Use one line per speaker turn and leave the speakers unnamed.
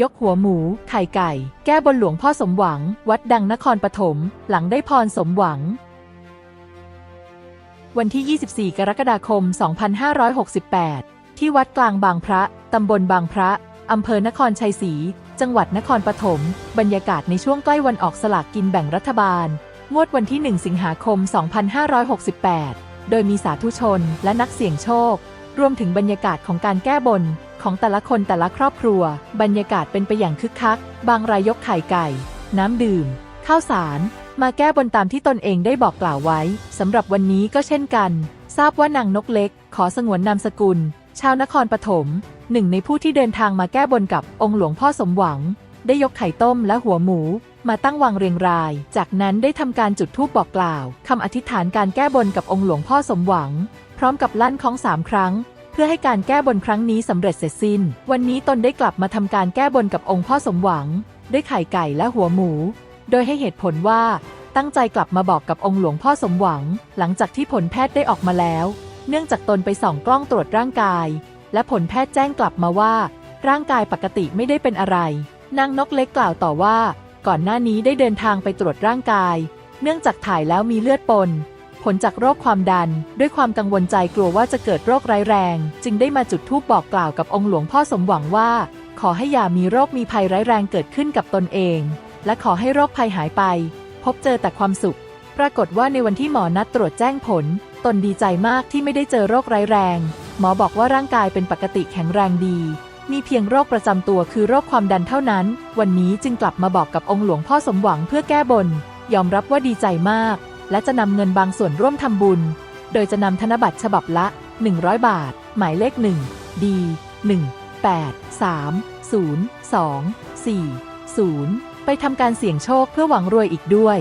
ยกหัวหมู ไข่ไก่ แก้บนหลวงพ่อสมหวัง วัดดังนครปฐม หลังได้พรสมหวัง วันที่ 24 กรกฎาคม 2568 ที่วัดกลางบางพระ ตำบลบางพระ อำเภอนครชัยศรี จังหวัดนครปฐม บรรยากาศในช่วงใกล้วันออกสลากกินแบ่งรัฐบาล งวดวันที่ 1 สิงหาคม 2568 โดยมีสาธุชนและนักเสี่ยงโชค รวมถึงบรรยากาศของการแก้บน ของแต่ละคนแต่ละครอบครัว บรรยากาศเป็นไปอย่างคึกคัก บางรายยกไข่ไก่ น้ำดื่ม ข้าวสาร มาแก้บนตามที่ตนเองได้บอกกล่าวไว้สำหรับวันนี้ก็เช่นกัน ทราบว่านางนกเล็ก ขอสงวนนามสกุล ชาวนครปฐมหนึ่งในผู้ที่เดินทางมาแก้บนกับองค์หลวงพ่อสมหวัง ได้ยกไข่ต้มและหัวหมู มาตั้งวางเรียงราย จากนั้นได้ทำการจุดธูปบอกกล่าวคำอธิษฐานการแก้บนกับองค์หลวงพ่อสมหวัง พร้อมกับลั่นของสามครั้ง เพื่อให้การแก้บนครั้งนี้สำเร็จเสร็จสิ้น วันนี้ตนได้กลับมาทำการแก้บนกับองค์พ่อสมหวัง ด้วยไข่ไก่และหัวหมู โดยให้เหตุผลว่าตั้งใจกลับมาบอกกับองค์หลวงพ่อสมหวัง หลังจากที่ผลแพทย์ได้ออกมาแล้ว เนื่องจากตนไปส่องกล้องตรวจร่างกาย และผลแพทย์แจ้งกลับมาว่า ร่างกายปกติไม่ได้เป็นอะไรนางนกเล็กกล่าวต่อว่า ก่อนหน้านี้ได้เดินทางไปตรวจร่างกาย เนื่องจากถ่ายแล้วมีเลือดปน ผลจากโรคความดัน ด้วยความกังวลใจกลัวว่าจะเกิดโรคร้ายแรง จึงได้มาจุดธูปบอกกล่าวกับองค์หลวงพ่อสมหวังว่า ขอให้อย่ามีโรคมีภัยร้ายแรงเกิดขึ้นกับตนเอง และขอให้โรคภัยหายไป พบเจอแต่ความสุข ปรากฏว่าในวันที่หมอนัดตรวจแจ้งผล ตนดีใจมากที่ไม่ได้เจอโรคร้ายแรง หมอบอกว่าร่างกายเป็นปกติแข็งแรงดี มีเพียงโรคประจำตัวคือโรคความดันเท่านั้น วันนี้จึงกลับมาบอกกับองค์หลวงพ่อสมหวังเพื่อแก้บน ยอมรับว่าดีใจมาก และจะนำเงินบางส่วนร่วมทำบุญ โดยจะนำธนบัตรฉบับละ 100 บาท หมายเลข 1 D 1 8 3 0 2 4 0 ไปทำการเสี่ยงโชคเพื่อหวังรวยอีกด้วย